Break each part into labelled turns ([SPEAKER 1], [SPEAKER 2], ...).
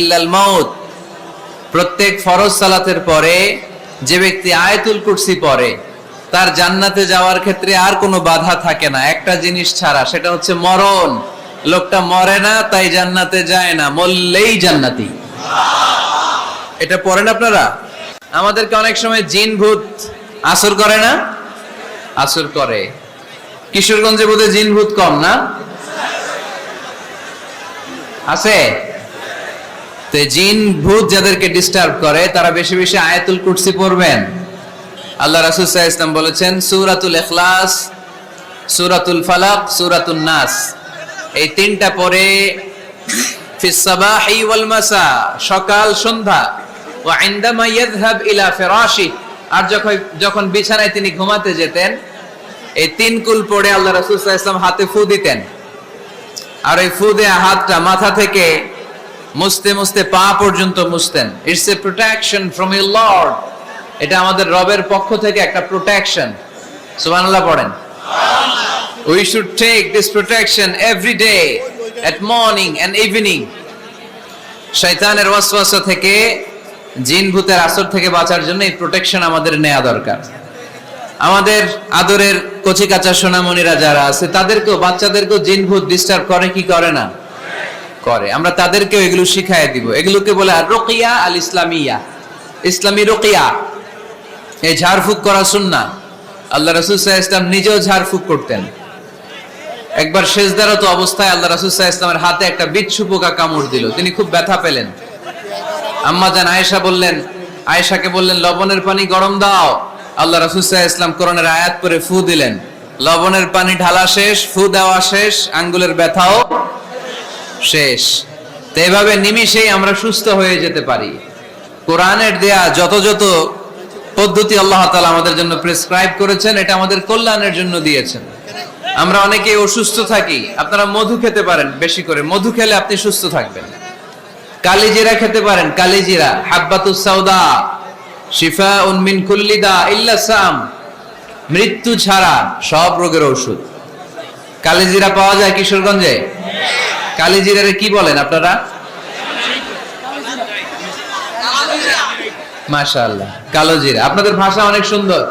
[SPEAKER 1] ইল্লাল মাউত। প্রত্যেক ফরজ সালাতের পরে যে ব্যক্তি আয়াতুল কুরসি পড়ে, তার জান্নাতে যাওয়ার ক্ষেত্রে আর কোনো বাধা থাকে না। একটা জিনিস ছাড়া, সেটা হচ্ছে মরণ। লোকটা মরে না, তাই জান্নাতে যায় না, মরলেই জান্নাতি। এটা পড়েন আপনারা? আমাদেরকে অনেক সময় জিন ভূত আসর করে না? আসর করে। কিশোরগঞ্জে বোধহয় জিন ভূত কম না? আছে? তো জিন, ভূত যাদেরকে ডিস্টার্ব করে, তারা বেশি বেশি আয়াতুল কুরসি পড়বেন। আল্লাহ রাসূল ওয়াসাল্লাম বলেছেন, সূরাতুল ইখলাস, সূরাতুল ফালাক, সূরাতুন নাস। এই তিনটা পরে সকাল, সন্ধ্যা। ইলা ফিরাশি। আর যখন যখন বিছানায় তিনি ঘুমাতে যেতেন, এই তিন কুল পড়ে আল্লাহ রাসূল হাতে ফু দিতেন। আর ওই ফু দেয়া হাতটা মাথা থেকে মুছতে মুছতে পা পর্যন্ত মুছতেন। It's a protection from your lord এটা আমাদের রবের পক্ষ থেকে একটা প্রোটেকশন সুবহানাল্লাহ পড়েন। We should take this protection every day at morning and evening শয়তানের ওয়াসওয়াসা থেকে, জিন ভূতের আসর থেকে বাঁচার জন্য এই প্রোটেকশন আমাদের নেওয়া দরকার। আমাদের আদরের কচি কাঁচা সোনামণিরা যারা আছে, তাদেরকেও, বাচ্চাদেরকেও জিন ভূত ডিস্টার্ব করে, কি করে না? করে। আমরা তাদেরকেও এগুলো শিখাই দিব। এগুলোকে বলে রোকিয়া আল ইসলামিয়া। ইসলামী রোকিয়া। এই ঝাড়ফুঁক করা সুন্না আল্লাহ রাসুল ইসলাম নিজেও ঝাড়ফুঁক করতেন। একবার শেষদারত অবস্থায় আল্লাহ রাসুল ইসলামের হাতে একটা বিচ্ছু পোকা কামড় দিল। তিনি খুব ব্যথা পেলেন। আম্মা জান আয়েশা বললেন, আয়েশাকে বললেন, লবণের পানি গরম দাও। আল্লাহ রাসুল ইসলাম কোরআনের আয়াত করে ফু দিলেন। লবণের পানি ঢালা শেষ, ফু দেওয়া শেষ, আঙ্গুলের ব্যথাও শেষ। তো এভাবে নিমিষেই আমরা সুস্থ হয়ে যেতে পারি। কোরআনের দেয়া যত যত পদ্ধতি আল্লাহ তাআলা আমাদের জন্য প্রেসক্রাইব করেছেন, এটা আমাদের কল্যাণের জন্য দিয়েছেন। আমরা অনেকে অসুস্থ থাকি, আপনারা মধু খেতে পারেন বেশি করে। মধু খেলে আপনি সুস্থ থাকবেন। কালিজিরা খেতে পারেন, কালিজিরা। হাব্বাতুস সাউদা শিফা উনমিন কুল্লিদা ইল্লা সাম। মৃত্যু ছাড়া সব রোগের ওষুধ। কালিজিরা পাওয়া যায় কিশোরগঞ্জে? কালিজিরারে কি বলেন আপনারা? মাশাআল্লাহ কালো জিরা আপনাদের ভাষা অনেক সুন্দর।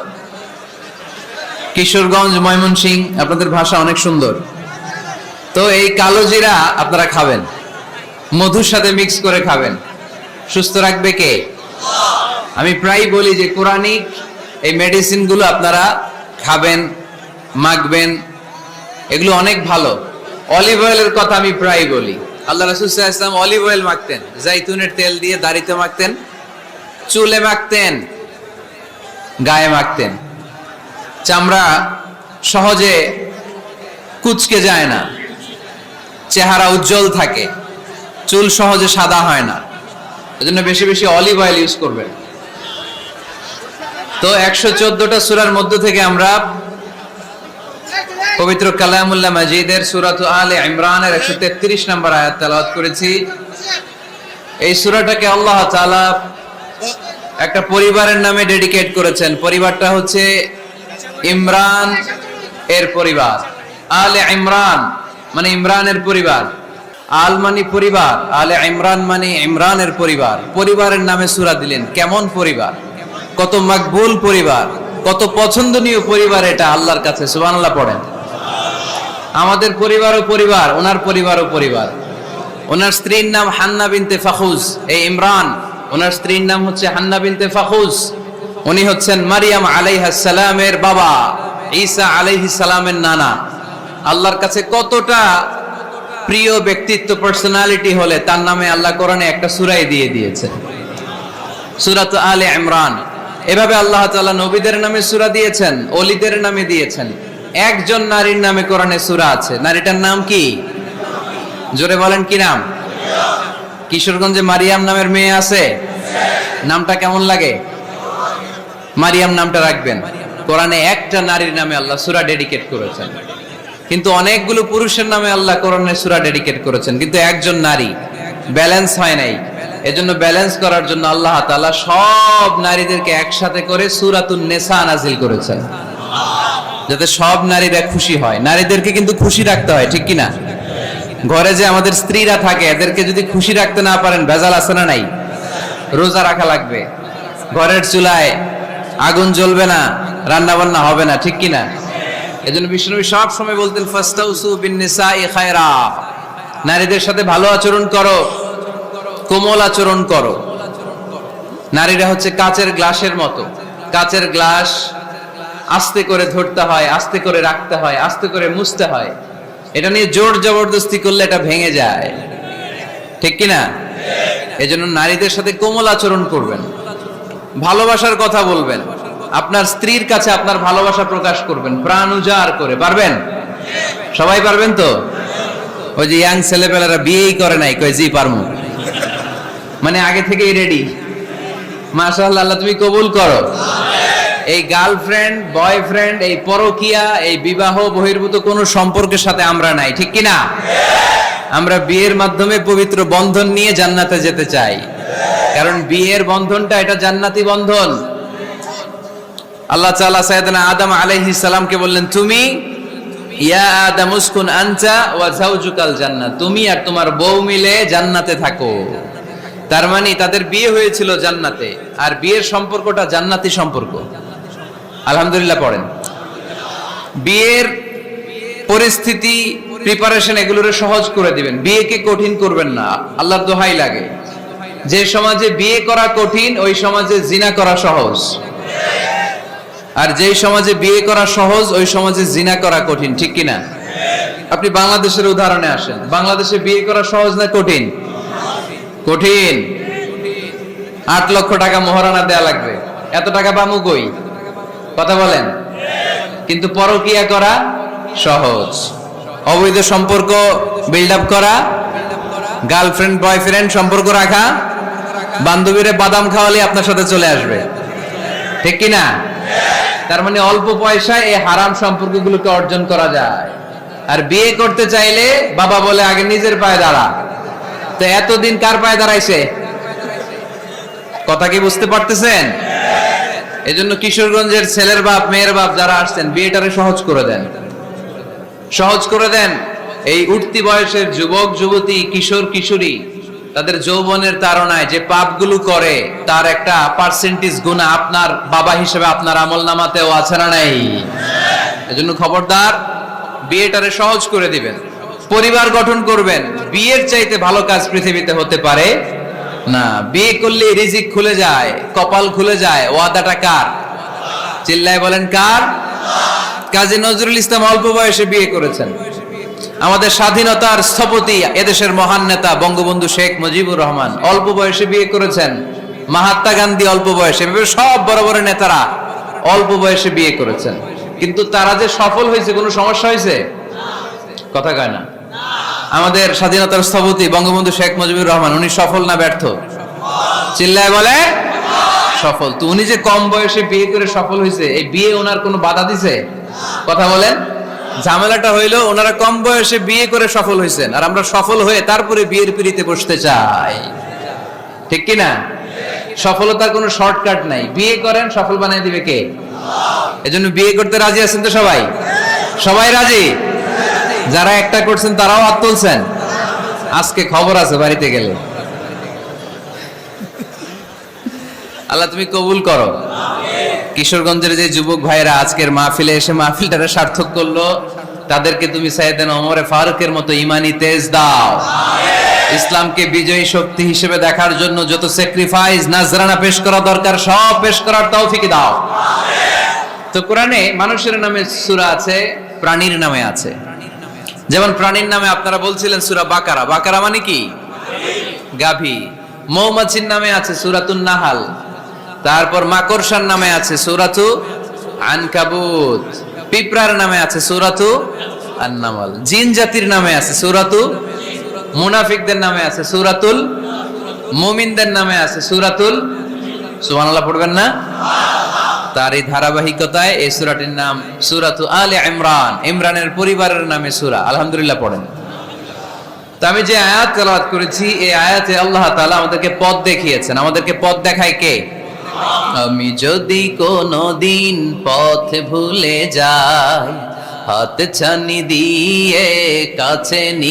[SPEAKER 1] কিশোরগঞ্জ ময়মনসিং আপনাদের ভাষা অনেক সুন্দর। তো এই কালো জিরা আপনারা খাবেন। মধুর সাথে মিক্স করে খাবেন। সুস্থ রাখবে কে? আমি প্রায় বলি যে কোরআনিক এই মেডিসিনগুলো আপনারা খাবেন, মাখবেন, এগুলো অনেক ভালো। অলিভ অয়েলের কথা আমি প্রায় বলি। আল্লাহ রাসুল ইসলাম অলিভ অয়েল মাখতেন, জাইতুনের তেল দিয়ে দাড়িতে মাখতেন, চুলে মাখতেন, গায়ে মাখতেন। চামড়া সহজে কুচকে যায় না, চেহারা উজ্জ্বল থাকে, চুল সহজে সাদা হয় না। এজন্য বেশি বেশি অলিভ অয়েল ইউজ করবেন। তো একশো চোদ্দটা সুরার মধ্য থেকে আমরা পবিত্র কালামুল্লাহ মাজিদের সুরাত আলে ইমরানের একশো তেত্রিশ নম্বর আয়াত তেলাওয়াত করেছি। এই সুরাটাকে আল্লাহ তাআলা একটা পরিবারের নামে ডেডিকেট করেছেন। পরিবারটা হচ্ছে ইমরান এর পরিবার। আলে ইমরান মানে ইমরানের পরিবার। আল মানে পরিবার, আলে ইমরান মানে ইমরানের পরিবার। পরিবারের নামে সুরা দিলেন। কেমন পরিবার? কত মাকবুল পরিবার, কত পছন্দনীয় পরিবার এটা আল্লাহর কাছে। সুবহানাল্লাহ পড়েন। আমাদের পরিবারও পরিবার, ওনার পরিবারও পরিবার। ওনার স্ত্রীর নাম হান্না বিনতে ফাখুজ, এই ইমরান। ওনার স্ত্রীর নাম হচ্ছে হান্না বিনতে ফাখুজ। উনি হচ্ছেন মারিয়াম সালামের বাবা, ঈসা সালামের নানা। আল্লাহর কাছে কতটা প্রিয় ব্যক্তিত্ব পার্সোনালিটি হলে তার নামে আল্লাহ কোরআনে একটা সুরাই দিয়ে দিয়েছে। সুরাত আলে ইমরান। এভাবে আল্লাহ তাআলা নবীদের নামে সূরা দিয়েছেন অলিদের নামে দিয়েছেন। একজন নারীর নামে কোরআনে সুরা আছে। নারীটার নাম কি? জোরে বলেন কি নাম? কিশোরগঞ্জে মারিয়াম নামের মেয়ে আছে? নামটা কেমন লাগে? মারিয়াম নামটা রাখবেন। কোরআনে একটা নারীর নামে আল্লাহ সুরা ডেডিকেট করেছেন। কিন্তু অনেকগুলো পুরুষের নামে আল্লাহ কোরআনে সুরা ডেডিকেট করেছেন। কিন্তু একজন নারী ব্যালেন্স হয় নাই। এজন্য ব্যালেন্স করার জন্য আল্লাহ তাআলা সব নারীদেরকে একসাথে করে সূরাতুন নেসা নাজিল করেছেন। যাতে সব নারীরা খুশি হয়। নারীদেরকে কিন্তু খুশি রাখতে হয়, ঠিক কি না ঘরে যে আমাদের স্ত্রীরা থাকে, এদেরকে যদি খুশি রাখতে না পারেন, ভেজাল আছে না নাই? রোজা রাখা লাগবে। ঘরের চুলায় আগুন জ্বলবে না রান্না বান্না হবে না, ঠিক কিনা? এজন্য বিষ্ণুনবী সব সময় বলতেন, ফাস্তাউসু বিন নারীদের সাথে ভালো আচরণ করো, কোমল আচরণ করো। নারীরা হচ্ছে কাচের গ্লাসের মতো। কাচের গ্লাস আস্তে করে ধরতে হয়, আস্তে করে রাখতে হয়, আস্তে করে মুছতে হয়। এটা নিয়ে জোর জবরদস্তি করলে এটা ভেঙে যায়। ঠিক কি না এজন্য নারীদের সাথে কোমল আচরণ করবেন। ভালোবাসার কথা বলবেন। আপনার স্ত্রীর কাছে আপনার ভালোবাসা প্রকাশ করবেন। প্রাণ উজাড় করে। পারবেন? সবাই পারবেন তো? ওই যে ইয়াং ছেলেপেলেরা বিয়েই করে নাই কই জি, পারমু। মানে আগে থেকেই রেডি মাশাআল্লাহ, আল্লাহ তুমি কবুল করো। এই গার্লফ্রেন্ড, বয়ফ্রেন্ড, এই পরকিয়া, এই বিবাহ বহির্ভূত কোনো সম্পর্কের সাথে আমরা নাই, ঠিক কি না আমরা বিয়ের মাধ্যমে পবিত্র বন্ধন নিয়ে জান্নাতে যেতে চাই। কারণ বিয়ের বন্ধনটা এটা জান্নাতি বন্ধন। আল্লাহ তাআলা সাইয়েদনা আদম আলাইহিস সালামকে বললেন, তুমি ইয়া আদম উসকুন আনতা ওয়া যাওজুকাল জান্নাত। তুমি আর তোমার বউ মিলে জান্নাতে থাকো। তার মানে তাদের বিয়ে হয়েছিল জান্নাতে। আর বিয়ের সম্পর্কটা জান্নাতি সম্পর্ক। আলহামদুলিল্লাহ পড়েন। বিয়ের পরিস্থিতি প্রিপারেশন এগুলোরে সহজ করে দিবেন। বিয়েকে কঠিন করবেন না। আল্লাহর দোহাই লাগে। যে সমাজে বিয়ে করা কঠিন, ওই সমাজে জিনা করা সহজ। আর যেই সমাজে বিয়ে করা সহজ, ওই সমাজে জিনা করা কঠিন, ঠিক কিনা? আপনি বাংলাদেশের উদাহরণে আসেন। বাংলাদেশে বিয়ে করা সহজ না কঠিন? কঠিন। আট লক্ষ টাকা মহারানা দেয়া লাগবে। এত টাকা পামু কই? কথা বলেন। কিন্তু পরকিয়া করা সহজ। অবৈধ সম্পর্ক বিল্ড আপ করা গার্লফ্রেন্ড বয়ফ্রেন্ড সম্পর্ক রাখা, বান্ধবীরে বাদাম খাওয়ালে আপনার সাথে চলে আসবে। ঠিক কি না? তার মানে অল্প পয়সায় এই হারাম সম্পর্কগুলোকে অর্জন করা যায়। আর বিয়ে করতে চাইলে বাবা বলে, আগে নিজের পায়ে দাঁড়া। তো এতদিন কার পায়ে দাঁড়াইছে? কথা কি বুঝতে পারতেছেন? এজন্য কিশোরগঞ্জের ছেলের বাপ, মেয়ের বাপ যারা আসছেন, বিয়েটারে সহজ করে দেন। সহজ করে দেন। এই উঠতি বয়সের যুবক, যুবতী, কিশোর, কিশোরী, তাদের যৌবনের তাড়নায় যে পাপগুলো করে, তার একটা পার্সেন্টেজ গুণা আপনার বাবা হিসেবে আপনার আমল নামাতেও আছে না নাই? এজন্য খবরদার, বিয়েটারে সহজ করে দিবেন। পরিবার গঠন করবেন। বিয়ের চাইতে ভালো কাজ পৃথিবীতে হতে পারে। না, বিয়ে করলে রিজিক খুলে যায়, কপাল খুলে যায়, ওয়াদাটা কার? চিল্লায় বলেন কার? কাজী নজরুল ইসলাম অল্প বয়সে বিয়ে করেছেন। আমাদের স্বাধীনতার স্থপতি এদেশের মহান নেতা বঙ্গবন্ধু শেখ মুজিবুর রহমান অল্প বয়সে বিয়ে করেছেন। মাহাত্মা গান্ধী অল্প বয়সে সব বড় বড় নেতারা অল্প বয়সে বিয়ে করেছেন। কিন্তু তারা যে সফল হয়েছে, কোনো সমস্যা হয়েছে? কথা কয় না। আমাদের স্বাধীনতার স্থপতি বঙ্গবন্ধু শেখ মুজিবুর রহমান, উনি সফল না ব্যর্থ? চিল্লায় বলে? সফল। তো উনি যে কম বয়সে বিয়ে করে সফল হয়েছে, এই বিয়ে ওনার কোনো বাধা দিছে? কথা বলেন। ঝামেলাটা হইল, ওনারা কম বয়সে বিয়ে করে সফল হয়েছেন, আর আমরা সফল হয়ে তারপরে বিয়ের পিড়িতে বসতে চাই। ঠিক কি না সফলতার কোনো শর্টকাট নাই। বিয়ে করেন, সফল বানিয়ে দিবে কে? এজন্য বিয়ে করতে রাজি আছেন তো সবাই? সবাই রাজি? যারা একটা করছেন, তারাও হাত তুলছেন। আজকে খবর আছে বাড়িতে গেলে। আল্লাহ তুমি কবুল করো। কিশোরগঞ্জের যে যুবক ভাইরা আজকের মাহফিলে এসে মাহফিলটারে সার্থক করল, তাদেরকে তুমি সাইয়েদেন ওমরে ফারুকের মতো ইমানি তেজ দাও। ইসলামকে বিজয়ী শক্তি হিসেবে দেখার জন্য যত স্যাক্রিফাইস নাজরানা পেশ করা দরকার, সব পেশ করার তৌফিক দাও। তো কোরআনে মানুষের নামে সূরা আছে, প্রাণীর নামে আছে। যেমন প্রাণীর নামে আপনারা বলছিলেন সুরা বাকারা। বাকারা মানে কি? গাভী। মৌমাছির নামে আছে সূরাতুন নাহাল। তারপর মাকড়সার নামে আছে সূরাতু আনকাবুত। পিঁপড়ার নামে আছে সূরাতু আন্নামাল। জিন জাতির নামে আছে সুরাতু মুনাফিকদের নামে আছে সুরাতুল মুমিনদের নামে আছে সূরাতুল সুবহানাল্লাহ পড়বেন না? তার এই ধারাবাহিকতায় এই সূরাটির নাম সূরাতু আলে ইমরান। ইমরানের পরিবারের নামে সূরা। আলহামদুলিল্লাহ পড়েন। আমি যে আয়াত তেলাওয়াত করেছি, এই আয়াতে আল্লাহ তাআলা আমাদেরকে পথ দেখিয়েছেন। আমাদেরকে পথ দেখায় কে? আমি যদি কোনো দিন পথ ভুলে যাই, হাত ছানি দিয়ে কাছে নি